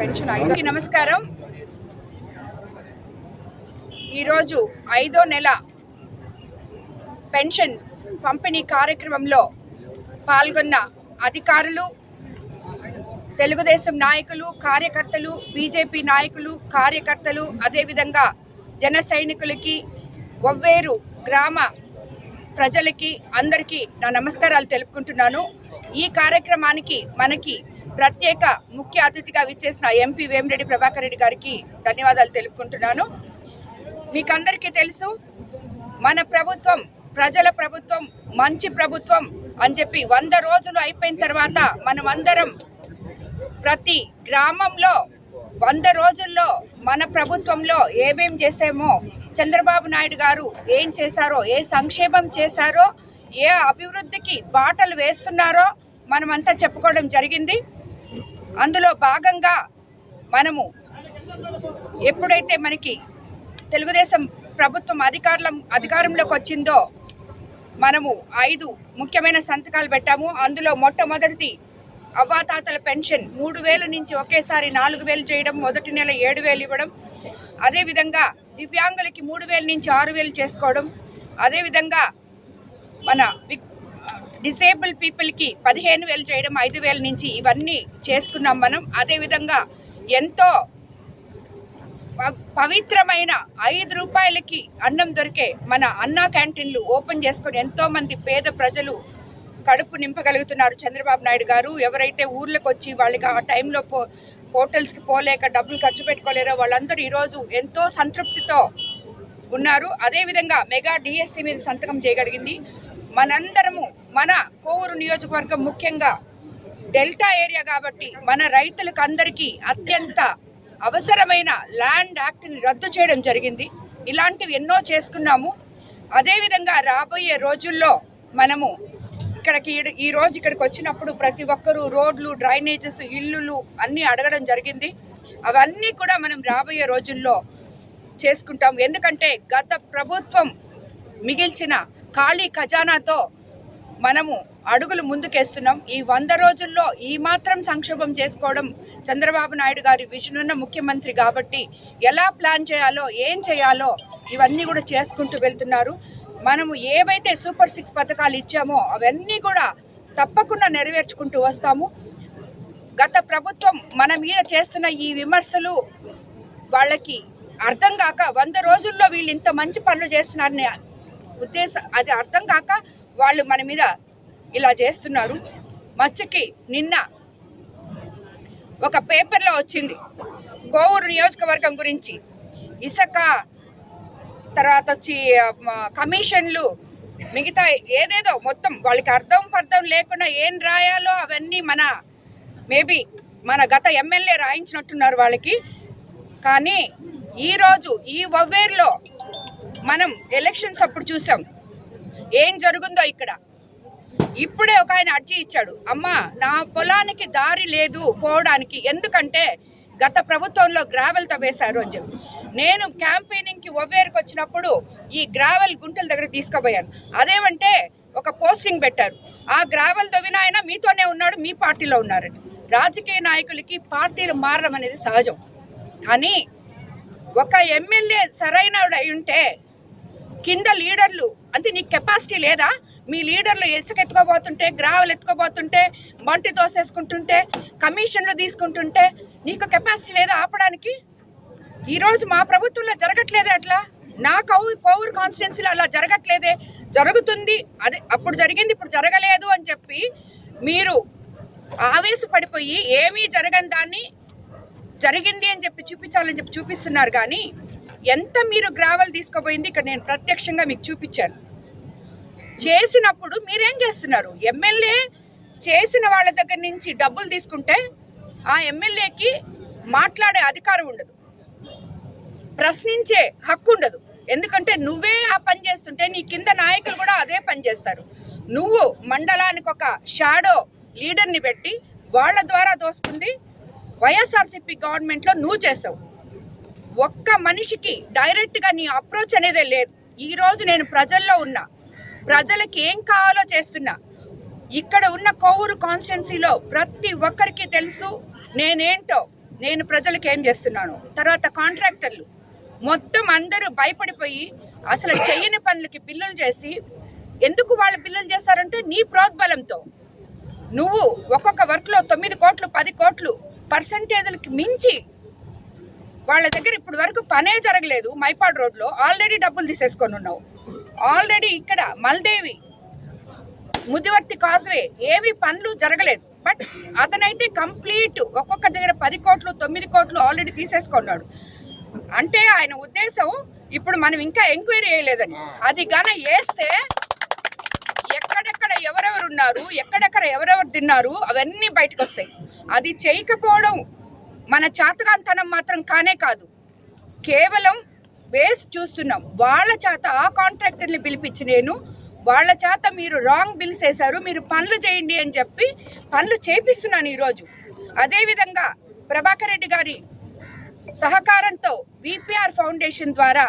Pension ఐదు. నమస్కారం. ఈరోజు ఐదో నెల పెన్షన్ పంపిణీ కార్యక్రమంలో పాల్గొన్న అధికారులు తెలుగుదేశం నాయకులు కార్యకర్తలు బీజేపీ నాయకులు కార్యకర్తలు అదేవిధంగా జన సైనికులకి ఒవ్వేరు గ్రామ ప్రజలకి అందరికీ నా నమస్కారాలు తెలుపుకుంటున్నాను. ఈ కార్యక్రమానికి మనకి ప్రత్యేక ముఖ్య అతిథిగా విచ్చేసిన ఎంపీ వేమిరెడ్డి ప్రభాకర్ రెడ్డి గారికి ధన్యవాదాలు తెలుపుకుంటున్నాను. మీకందరికీ తెలుసు మన ప్రభుత్వం ప్రజల ప్రభుత్వం మంచి ప్రభుత్వం అని చెప్పి వంద రోజులు అయిపోయిన తర్వాత మనం అందరం ప్రతి గ్రామంలో వంద రోజుల్లో మన ప్రభుత్వంలో ఏమేం చేసామో చంద్రబాబు నాయుడు గారు ఏం చేశారో ఏ సంక్షేమం చేశారో ఏ అభివృద్ధికి బాటలు వేస్తున్నారో మనమంతా చెప్పుకోవడం జరిగింది. అందులో భాగంగా మనము ఎప్పుడైతే మనకి తెలుగుదేశం ప్రభుత్వం అధికారం అధికారంలోకి వచ్చిందో మనము ఐదు ముఖ్యమైన సంతకాలు పెట్టాము. అందులో మొట్టమొదటిది అవ్వాతాతల పెన్షన్. మూడు వేల నుంచి ఒకేసారి నాలుగు వేలు చేయడం మొదటి నెల ఏడు వేలు ఇవ్వడం. అదేవిధంగా దివ్యాంగులకి మూడు వేల నుంచి ఆరు వేలు చేసుకోవడం. అదేవిధంగా మన విక్- డిసేబుల్ పీపుల్కి పదిహేను వేలు చేయడం ఐదు వేల నుంచి ఇవన్నీ చేసుకున్నాం మనం. అదేవిధంగా ఎంతో పవిత్రమైన ఐదు రూపాయలకి అన్నం దొరికే మన అన్నా క్యాంటీన్లు ఓపెన్ చేసుకొని ఎంతోమంది పేద ప్రజలు కడుపు నింపగలుగుతున్నారు. చంద్రబాబు నాయుడు గారు ఎవరైతే ఊర్లకు వచ్చి వాళ్ళకి ఆ టైంలో పో హోటల్స్కి పోలేక డబ్బులు ఖర్చు పెట్టుకోలేరో వాళ్ళందరూ ఈరోజు ఎంతో సంతృప్తితో ఉన్నారు. అదేవిధంగా మెగా డిఎస్సి మీద సంతకం చేయగలిగింది. మనందరము మన కోవూరు నియోజకవర్గం ముఖ్యంగా డెల్టా ఏరియా కాబట్టి మన రైతులకు అందరికీ అత్యంత అవసరమైన ల్యాండ్ యాక్ట్ని రద్దు చేయడం జరిగింది. ఇలాంటివి ఎన్నో చేసుకున్నాము. అదేవిధంగా రాబోయే రోజుల్లో మనము ఇక్కడికి ఈ- రోజు ఇక్కడికి వచ్చినప్పుడు ప్రతి ఒక్కరూ రోడ్లు డ్రైనేజెస్ ఇల్లులు అన్నీ అడగడం జరిగింది. అవన్నీ కూడా మనం రాబోయే రోజుల్లో చేసుకుంటాం ఎందుకంటే గత ప్రభుత్వం మిగిల్చిన ఖాళీ ఖజానాతో మనము అడుగులు ముందుకేస్తున్నాం. ఈ వంద రోజుల్లో ఈ మాత్రం సంక్షోభం చేసుకోవడం చంద్రబాబు నాయుడు గారి విజన్ ఉన్న ముఖ్యమంత్రి కాబట్టి ఎలా ప్లాన్ చేయాలో ఏం చేయాలో ఇవన్నీ కూడా చేసుకుంటూ వెళ్తున్నారు. మనము ఏవైతే సూపర్ సిక్స్ పథకాలు ఇచ్చామో అవన్నీ కూడా తప్పకుండా నెరవేర్చుకుంటూ వస్తాము. గత ప్రభుత్వం మన మీద చేస్తున్న ఈ విమర్శలు వాళ్ళకి అర్థం కాక వంద రోజుల్లో వీళ్ళు ఇంత మంచి పనులు చేస్తున్నారని ఉద్దేశం అది అర్థం కాక వాళ్ళు మన మీద ఇలా చేస్తున్నారు. మచ్చకి నిన్న ఒక పేపర్లో వచ్చింది. కోవూరు నియోజకవర్గం గురించి ఇసుక తర్వాత వచ్చి కమిషన్లు మిగతా ఏదేదో మొత్తం వాళ్ళకి అర్థం పర్థం లేకుండా ఏం రాయాలో అవన్నీ మన మేబీ మన గత ఎమ్మెల్యే రాయించినట్టున్నారు వాళ్ళకి. కానీ ఈరోజు ఈ వవ్వేరులో మనం ఎలక్షన్స్ అప్పుడు చూసాం. ఏం జరుగుందో ఇక్కడ. ఇప్పుడే ఒక ఆయన అర్జీ ఇచ్చాడు. అమ్మా నా పొలానికి దారి లేదు పోవడానికి. ఎందుకంటే గత ప్రభుత్వంలో గ్రావెల్ తవ్వేశారు అని చెప్పి. నేను క్యాంపెయినింగ్కి ఒవ్వేరుకు వచ్చినప్పుడు ఈ గ్రావెల్ గుంటల దగ్గర తీసుకుపోయాను. అదేమంటే ఒక పోస్టింగ్ పెట్టారు. ఆ గ్రావెల్ తవ్విన ఆయన మీతోనే ఉన్నాడు మీ పార్టీలో ఉన్నారని. రాజకీయ నాయకులకి పార్టీలు మారడం అనేది సహజం. కానీ ఒక ఎమ్మెల్యే సరైన ఉంటే కింద లీడర్లు. అంటే నీకు కెపాసిటీ లేదా? మీ లీడర్లు ఇసుక ఎత్తుకోబోతుంటే గ్రావెల్ ఎత్తుకోబోతుంటే మంటి తోసేసుకుంటుంటే కమిషన్లు తీసుకుంటుంటే నీకు కెపాసిటీ లేదా ఆపడానికి? ఈరోజు మా ప్రభుత్వంలో జరగట్లేదే అట్లా? నా కౌ కోవూరు కాన్స్టిట్యున్సీలో అలా జరగట్లేదే? జరుగుతుంది. అదే అప్పుడు జరిగింది ఇప్పుడు జరగలేదు అని చెప్పి మీరు ఆవేశపడిపోయి ఏమీ జరగని దాన్ని జరిగింది అని చెప్పి చూపించాలని చెప్పి చూపిస్తున్నారు కానీ ఎంత మీరు గ్రావెల్ తీసుకుపోయింది ఇక్కడ నేను ప్రత్యక్షంగా మీకు చూపించాను. చేసినప్పుడు మీరేం చేస్తున్నారు? ఎమ్మెల్యే చేసిన వాళ్ళ దగ్గర నుంచి డబ్బులు తీసుకుంటే ఆ ఎమ్మెల్యేకి మాట్లాడే అధికారం ఉండదు. ప్రశ్నించే హక్కు ఉండదు. ఎందుకంటే నువ్వే ఆ పని చేస్తుంటే నీ కింద నాయకులు కూడా అదే పని చేస్తారు. నువ్వు మండలానికి ఒక షాడో లీడర్ని పెట్టి వాళ్ళ ద్వారా దోసుకుంది. వైఎస్ఆర్సీపీ గవర్నమెంట్లో నువ్వు చేసావు. ఒక్క మనిషికి డైరెక్ట్గా నీ అప్రోచ్ అనేదే లేదు. ఈరోజు నేను ప్రజల్లో ఉన్నా ప్రజలకి ఏం కావాలో చేస్తున్నా. ఇక్కడ ఉన్న కోవూరు కాన్స్టిట్యున్సీలో ప్రతి ఒక్కరికి తెలుసు నేనేంటో నేను ప్రజలకు ఏం చేస్తున్నాను. తర్వాత కాంట్రాక్టర్లు. మొత్తం అందరూ భయపడిపోయి అసలు చెయ్యని పనులకి బిల్లులు చేసి ఎందుకు వాళ్ళు బిల్లులు చేస్తారంటే నీ ప్రోద్బలంతో. నువ్వు ఒక్కొక్క వర్క్లో తొమ్మిది కోట్లు పది కోట్లు పర్సంటేజ్లకి మించి వాళ్ళ దగ్గర ఇప్పుడు వరకు పనే జరగలేదు. మైపాడ్ రోడ్లో ఆల్రెడీ డబ్బులు తీసేసుకొని ఉన్నావు. ఆల్రెడీ ఇక్కడ మల్దేవి ముదివర్తి కాజ్వే ఏవి పనులు జరగలేదు. బట్ అతనైతే కంప్లీట్ ఒక్కొక్క దగ్గర పది కోట్లు తొమ్మిది కోట్లు ఆల్రెడీ తీసేసుకున్నాడు. అంటే ఆయన ఉద్దేశం ఇప్పుడు మనం ఇంకా ఎంక్వైరీ చేయలేదని. అది గాన వేస్తే ఎక్కడెక్కడ ఎవరెవరు ఉన్నారు ఎక్కడెక్కడ ఎవరెవరు తిన్నారు అవన్నీ బయటకు వస్తాయి అది చేయకపోవడం మన చేతగాంతనం మాత్రం కానే కాదు. కేవలం వేసి చూస్తున్నాం. వాళ్ళ చేత ఆ కాంట్రాక్టర్ని పిలిపించి నేను వాళ్ళ చేత మీరు రాంగ్ బిల్స్ వేశారు మీరు పనులు చేయండి అని చెప్పి పనులు చేపిస్తున్నాను ఈరోజు. అదేవిధంగా ప్రభాకర్ రెడ్డి గారి సహకారంతో విపిఆర్ ఫౌండేషన్ ద్వారా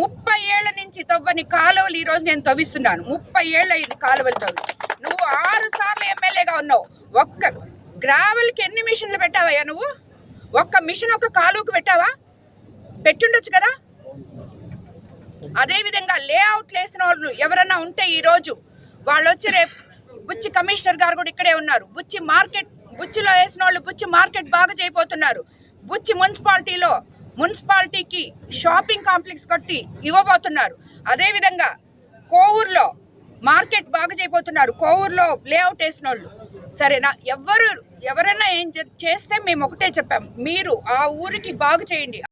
ముప్పై ఏళ్ళ నుంచి తవ్వని కాలువలు ఈరోజు నేను తవ్విస్తున్నాను. ముప్పై ఏళ్ళ ఇది కాలువలు తవ్వి. నువ్వు ఆరు సార్లు ఎమ్మెల్యేగా ఉన్నావు. ఒక్క గ్రావెల్కి ఎన్ని మిషన్లు పెట్టావయ్యా నువ్వు? ఒక్క మిషన్ ఒక కాలువకు పెట్టావా? పెట్టుండొచ్చు కదా? అదేవిధంగా లేఅవుట్లు వేసిన వాళ్ళు ఎవరన్నా ఉంటే ఈరోజు వాళ్ళు వచ్చి రేపు బుచ్చి కమిషనర్ గారు కూడా ఇక్కడే ఉన్నారు. బుచ్చి మార్కెట్ బుచ్చిలో వేసిన వాళ్ళు బుచ్చి మార్కెట్ బాగా చేయబోతున్నారు. బుచ్చి మున్సిపాలిటీలో మున్సిపాలిటీకి షాపింగ్ కాంప్లెక్స్ కట్టి ఇవ్వబోతున్నారు. అదేవిధంగా కోవూరులో మార్కెట్ బాగా చేయబోతున్నారు. కోవూరులో లేఅవుట్ వేసిన వాళ్ళు. సరేనా? ఎవ్వరు ఎవరైనా ఏం చేస్తే మేము ఒకటే చెప్పాం మీరు ఆ ఊరికి బాగు చేయండి.